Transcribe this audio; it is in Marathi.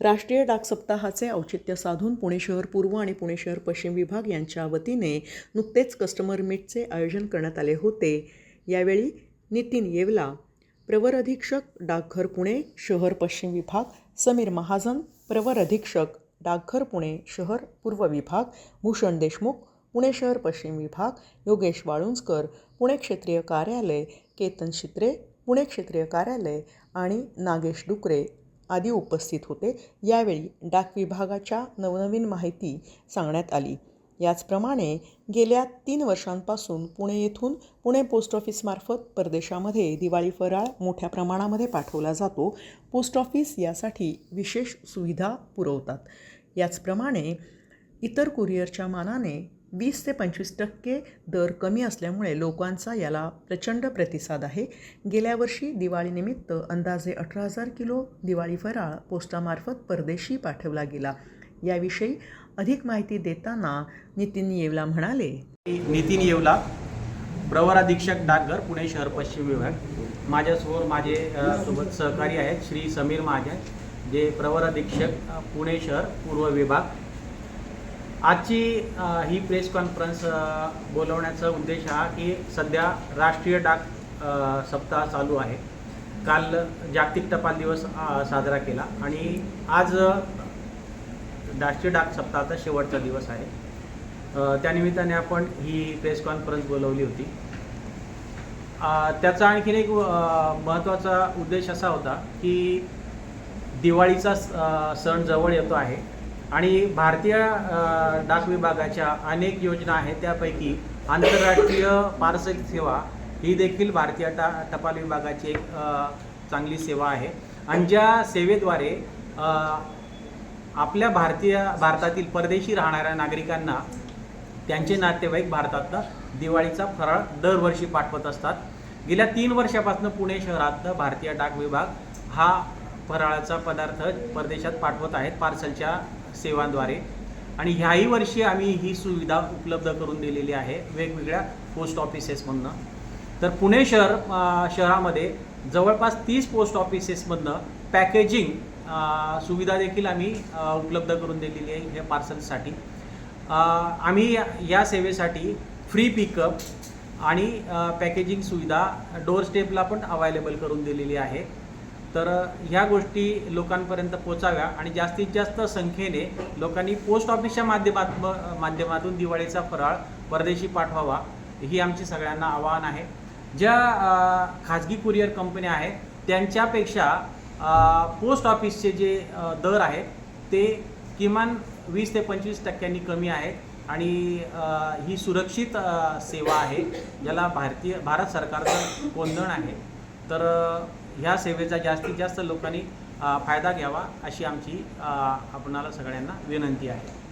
राष्ट्रीय डाक सप्ताहाचे औचित्य साधून पुणे शहर पूर्व आणि पुणे शहर पश्चिम विभाग यांच्या वतीने नुकतेच कस्टमर मीटचे आयोजन करण्यात आले होते. यावेळी नितीन येवला प्रवर अधीक्षक डाकघर पुणे शहर पश्चिम विभाग समीर महाजन प्रवर अधीक्षक डाकघर पुणे शहर पूर्व विभाग भूषण देशमुख पुणे शहर पश्चिम विभाग योगेश वाळुंजकर पुणे क्षेत्रीय कार्यालय केतन शित्रे पुणे क्षेत्रीय कार्यालय आणि नागेश डुकरे आदी उपस्थित होते. यावेळी डाक विभागाच्या नवनवीन माहिती सांगण्यात आली. याचप्रमाणे गेल्या तीन वर्षांपासून पुणे येथून पुणे पोस्ट ऑफिसमार्फत परदेशामध्ये दिवाळी फराळ मोठ्या प्रमाणामध्ये पाठवला जातो. पोस्ट ऑफिस यासाठी विशेष सुविधा पुरवतात. याचप्रमाणे इतर कुरिअरच्या मानाने वीस ते पंचवीस टक्के दर कमी असल्यामुळे लोकांचा याला प्रचंड प्रतिसाद आहे. गेल्या वर्षी दिवाळीनिमित्त अंदाजे अठरा हजार किलो दिवाळी फराळ पोस्टामार्फत परदेशी पाठवला गेला. याविषयी अधिक माहिती देताना नितीन येवला म्हणाले नितीन येवला प्रवर अधीक्षक डाकघर पुणे शहर पश्चिम विभाग. माझ्यासमोर माझे सोबत सहकारी आहेत. श्री समीर महाजन जे प्रवर अधीक्षक पुणे शहर पूर्व विभाग. आजची ही प्रेस कॉन्फरन्स बोलवण्याचा उद्देश हा की सध्या राष्ट्रीय डाक सप्ताह चालू आहे. काल जागतिक टपाल दिवस साजरा केला आणि आज राष्ट्रीय डाक सप्ताहाचा शेवटचा दिवस आहे. त्यानिमित्ताने आपण ही प्रेस कॉन्फरन्स बोलवली होती. त्याचा आणखीन एक महत्त्वाचा उद्देश असा होता की दिवाळीचा स- सण जवळ येतो आहे. आणि भारतीय डाक विभागाच्या अनेक योजना आहेत त्यापैकी आंतरराष्ट्रीय पार्सल सेवा ही देखील भारतीय टा टपाल विभागाची एक चांगली सेवा आहे. आणि ज्या सेवेद्वारे आपल्या भारतीय भारतातील परदेशी राहणाऱ्या नागरिकांना त्यांचे नातेवाईक भारतातनं दिवाळीचा फराळ दरवर्षी पाठवत असतात. गेल्या तीन वर्षापासून पुणे शहरातनं भारतीय डाक विभाग हा फराळाचा पदार्थ परदेशात पाठवत आहेत. पार्सलच्या सेवांद्वारे. आणि ह्याही वर्षी आम्ही ही सुविधा उपलब्ध करून दिलेली आहे वेगवेगळ्या पोस्ट ऑफिसेसमधनं. तर पुणे शहर शहरामध्ये जवळपास तीस पोस्ट ऑफिसेसमधनं पॅकेजिंग सुविधा देखील आम्ही उपलब्ध करून दिलेली आहे ह्या पार्सलसाठी. आम्ही या- सेवेसाठी फ्री पिकअप आणि पॅकेजिंग सुविधा डोर स्टेपला पण अवेलेबल करून दिलेली आहे. तर ह्या गोष्टी लोकांपर्यंत पोचाव्या आणि जास्तीत जास्त संख्येने लोकांनी पोस्ट ऑफिसच्या माध्यमात माध्यमातून दिवाळीचा फराळ परदेशी पाठवावा ही आमची सगळ्यांना आवाहन आहे. ज्या खाजगी कुरिअर कंपन्या आहेत त्यांच्यापेक्षा पोस्ट ऑफिसचे जे दर आहेत ते किमान वीस ते पंचवीस टक्क्यांनी कमी आहेत आणि ही सुरक्षित सेवा आहे ज्याला भारतीय भारत सरकारचं कोंदण आहे. तर ह्या सेवेचा जास्तीत जास्त लोकांनी फायदा घ्यावा अशी आमची आपणाला सगळ्यांना विनंती आहे.